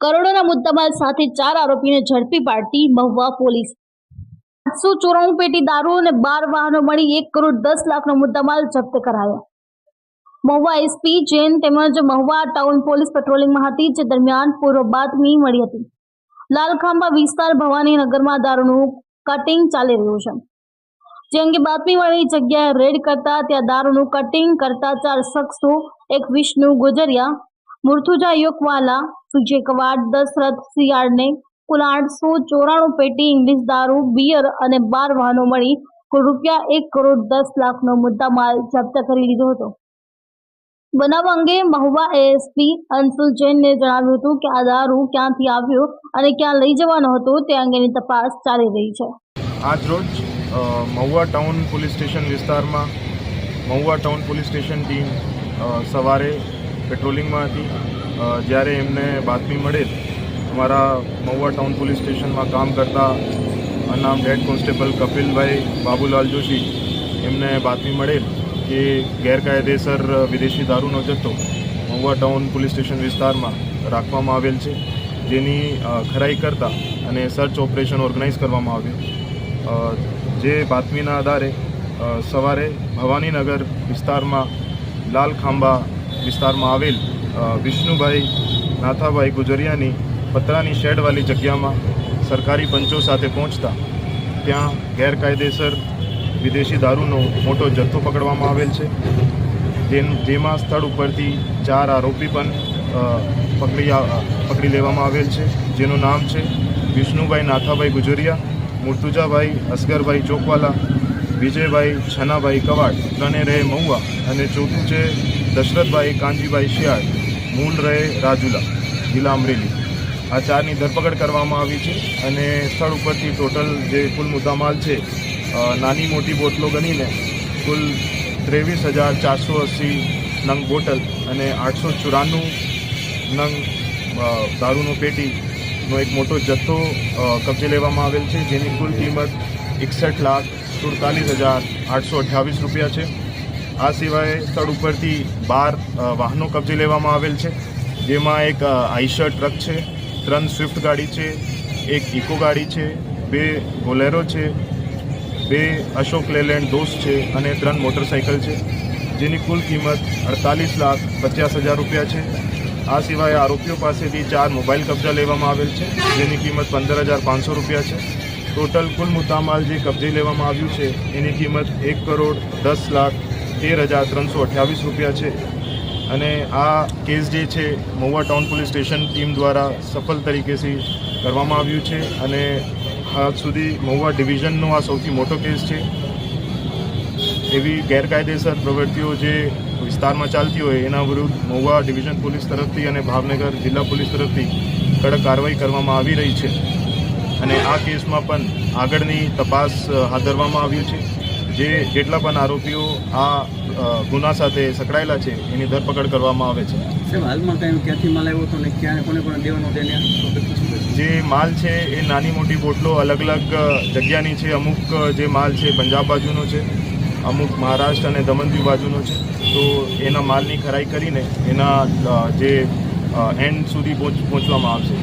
કરોડોના મુદ્દામાલ સાથે ચાર આરોપીને ઝડપી પાડતી મહુવા પોલીસ. આઠસો ચોરાણું પેટી દારૂ અને બાર વાહનો મળી એક કરોડ દસ લાખનો મુદ્દામાલ જપ્ત કરાયો. મહુવા એસપી જૈન તેમજ મહુવા ટાઉન પોલીસ પેટ્રોલિંગમાં હતી, જે દરમિયાન પૂર્વ બાતમી મળી હતી. લાલખાંબા વિસ્તાર ભવાની નગરમાં દારૂનું કટિંગ ચાલી રહ્યું છે. જે અંગે બાતમી વાળી જગ્યાએ રેડ કરતા ત્યાં દારૂનું કટિંગ કરતા ચાર શખ્સો એક વિષ્ણુ ગુજરિયા મુર્થુજા યોકવાલા સુજય કવાડ દશરથ સિયાળને કુલ આઠસો ચોરાણું પેટી, ઇંગ્લિશ દારૂ, બિયર અને બાર વાહનો મળી કુલ રૂપિયા એક કરોડ દસ લાખનો મુદ્દામાલ જપ્ત કરી લીધો હતો. બનાવ અંગે મહુવા એએસપી અંશુલ જૈનને જણાવ્યું હતું કે આ દારૂ ક્યાંથી આવ્યો અને ક્યાં લઈ જવાનો હતો તે અંગેની તપાસ ચાલી રહી છે. આજ રોજ મહુવા ટાઉન પોલીસ સ્ટેશન વિસ્તારમાં Mahuva town police station team સવારે પેટ્રોલિંગમાં હતી જ્યારે એમને બાતમી મળેલ અમારા મહુવા ટાઉન પોલીસ સ્ટેશનમાં કામ કરતા અનામ હેડ કોન્સ્ટેબલ કપિલભાઈ બાબુલાલ જોશી, એમને બાતમી મળેલ કે ગેરકાયદેસર વિદેશી દારૂનો જથ્થો મહુવા ટાઉન પોલીસ સ્ટેશન વિસ્તારમાં રાખવામાં આવેલ છે. જેની ખરાઈ કરતા અને સર્ચ ઓપરેશન ઓર્ગેનાઇઝ કરવામાં આવ્યું. જે બાતમીના આધારે સવારે ભવાનીનગર વિસ્તારમાં લાલ ખાંબા વિસ્તારમાં આવેલ વિષ્ણુભાઈ નાથાભાઈ ગુજરિયાની પતરાની શેડવાળી જગ્યામાં સરકારી પંચો સાથે પહોંચતા ત્યાં ગેરકાયદેસર વિદેશી દારૂનો મોટો જથ્થો પકડવામાં આવેલ છે. જેમ સ્થળ ઉપરથી ચાર આરોપી પણ પકડી પકડી લેવામાં આવેલ છે. જેનું નામ છે વિષ્ણુભાઈ નાથાભાઈ ગુજરિયા, મુર્તુજાભાઈ અસગરભાઈ ચોકવાલા, વિજયભાઈ છનાભાઈ કવાડ ત્રણે રહે મહુવા અને ચોથું છે દશરથભાઈ, કાનજીભાઈ શિયાળ, મૂળ રહે રાજુલા, જિલ્લા અમરેલી. આ ચારની ધરપકડ કરવામાં આવી છે અને સ્થળ ઉપરથી ટોટલ જે કુલ મુદ્દામાલ છે નાની મોટી બોટલો ગણીને કુલ ત્રેવીસ હજાર ચારસો અસી નંગ બોટલ અને આઠસો ચોરાણું નંગ દારૂનો પેટીનો એક મોટો જથ્થો કબજે લેવામાં આવેલ છે. જેની કુલ કિંમત એકસઠ લાખ સુડતાલીસ હજાર આઠસો અઠ્યાવીસ રૂપિયા છે. આ સિવાય સ્થળ ઉપરથી બાર વાહનો કબજે લેવામાં આવેલ છે. જેમાં એક આઈશર ટ્રક છે, ત્રણ સ્વિફ્ટ ગાડી છે, એક ઇકો ગાડી છે, બે બોલેરો છે, બે અશોક લેલેન્ડ દોસ્ત છે અને ત્રણ મોટરસાઇકલ છે, જેની કુલ કિંમત અડતાલીસ લાખ પચાસ હજાર રૂપિયા છે. આ સિવાય આરોપીઓ પાસેથી ચાર મોબાઈલ કબજા લેવામાં આવેલ છે, જેની કિંમત પંદર હજાર પાંચસો રૂપિયા છે. ટોટલ કુલ મુદ્દામાલ જે કબજે લેવામાં આવ્યું છે, એની કિંમત એક કરોડ દસ લાખ તેર હજાર ત્રણસો અઠ્યાવીસ રૂપિયા છે. અને આ કેસ જે છે, Mahuva town police station team દ્વારા સફળ તરીકેથી કરવામાં આવ્યું છે અને હાલ સુધી મહુવા ડિવિઝનનો આ સૌથી મોટો કેસ છે. એવી ગેરકાયદેસર પ્રવૃત્તિઓ જે વિસ્તારમાં ચાલતી હોય, એના વિરુદ્ધ મહુવા ડિવિઝન પોલીસ તરફથી અને ભાવનગર જિલ્લા પોલીસ તરફથી કડક કાર્યવાહી કરવામાં આવી રહી છે. અને આ કેસમાં પણ આગળની તપાસ હાથ ધરવામાં આવી છે. જે જેટલા પણ આરોપીઓ આ ગુના સાથે સંકળાયેલા છે એની ધરપકડ કરવામાં આવે છે. હાલમાં કાંઈ ક્યાંથી માલ આવ્યો હતો ને ક્યાં કોને કોને દેવાનો તેને જે માલ છે એ નાની મોટી બોટલો અલગ અલગ જગ્યાની છે. અમુક જે માલ છે પંજાબ બાજુનો છે અમુક મહારાષ્ટ્ર અને દમણદીવ બાજુનો છે. તો એના માલની ખરાઈ કરીને એના જે એન્ડ સુધી પહોંચવામાં આવશે.